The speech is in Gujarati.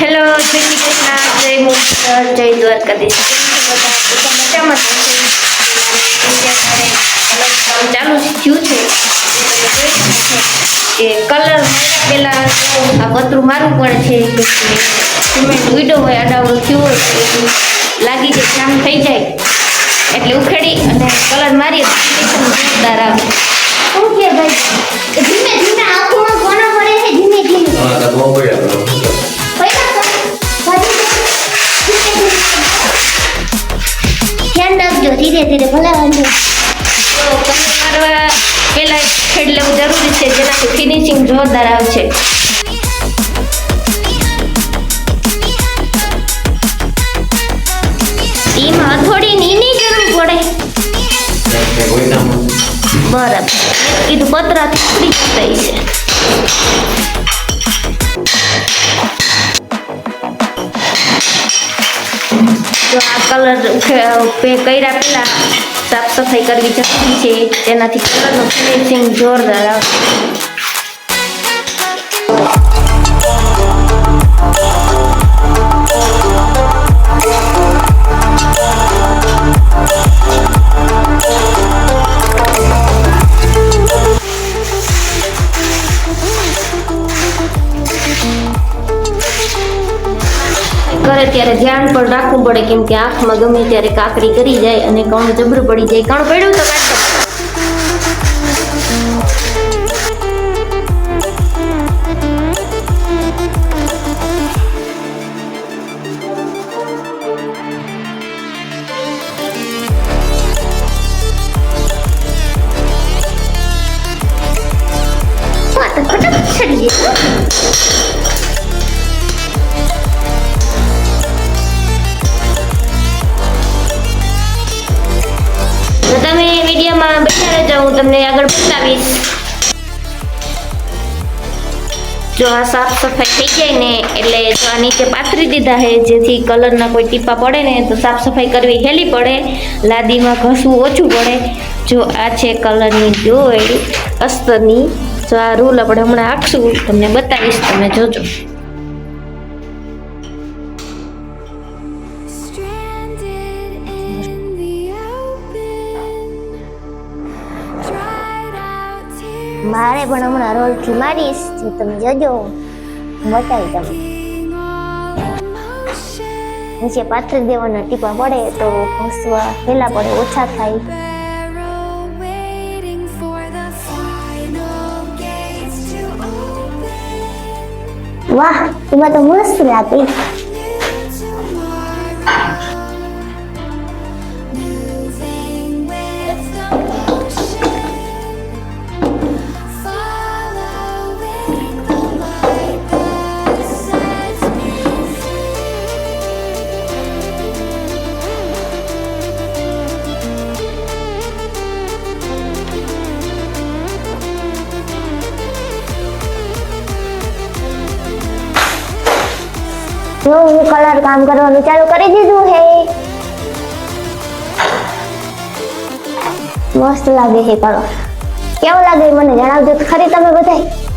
હેલો જય શ્રી કૃષ્ણ. જય મુક્તર જય દ્વારકાધીશ. મજામાં ચાલુ થયું છે. કે કલર પહેલાં આ પતરું મારવું પડે છે. કે સિમેન્ટ ઉડો હોય અડાવડું થયું હોય તો એટલું લાગી જાય કામ થઈ જાય. એટલે ઉખેડી અને કલર મારીએ તો જોરદાર આવે. શું કે ભાઈ ધીમે ધીમે આંખોમાં કોનો પડે છે ધીમે ધીમે. ધીરે ધીરે ભલાવાનું. તો કલર મારવા પહેલાં ખેડ લેવું જરૂરી છે જેનાથી ફિનિશિંગ જોરદાર આવશે એમાં હથોડી નીની જરૂર પડે. બરાબર કીધું પતરા થોડી છે જો આ કલર કર્યા પહેલા સાફ સફાઈ કરવી જરૂરી છે. તેનાથી કલરનું ફિનિશિંગ જોરદાર આવશે. કરે ત્યારે ધ્યાન પણ રાખવું પડે કેમ કે આંખમાં ગમે ત્યારે કાકડી કરી જાય અને કણ જબરું પડી જાય. કણ પડ્યું તો કાઢો વિડીયોમાં બેઠા રહેજો હું તમને આગળ બતાવીશ. જો આ સાફ સફાઈ થઈ જાય ને, એટલે જો આ નીચે પાથરી દીધા છે, જેથી કલરના કોઈ ટીપા પડે ને, તો સાફ સફાઈ કરવી હેલી પડે, લાદીમાં ઘસવું ઓછું પડે. જો આ છે કલરની જોઈ અસ્તરની. જો આ રૂલ આપણે હમણાં આપશું તમને બતાવીશ, તમે જોજો. મારે પણ હમણાં રોલથી મારીશ, જે તમે જજો બતાવી emotion. નીચે પાથરી દેવાના ટીપા પડે તો ઘસવા હેલા પડે, ઓછા થાય. વાહ, એમાં તો મસ્ત લાગે જો હું કલર કામ કરવાનું ચાલુ કરી દીધું હે. મસ્ત લાગે છે કલર કેવો લાગે મને જણાવજો ખરી તમે બધાય.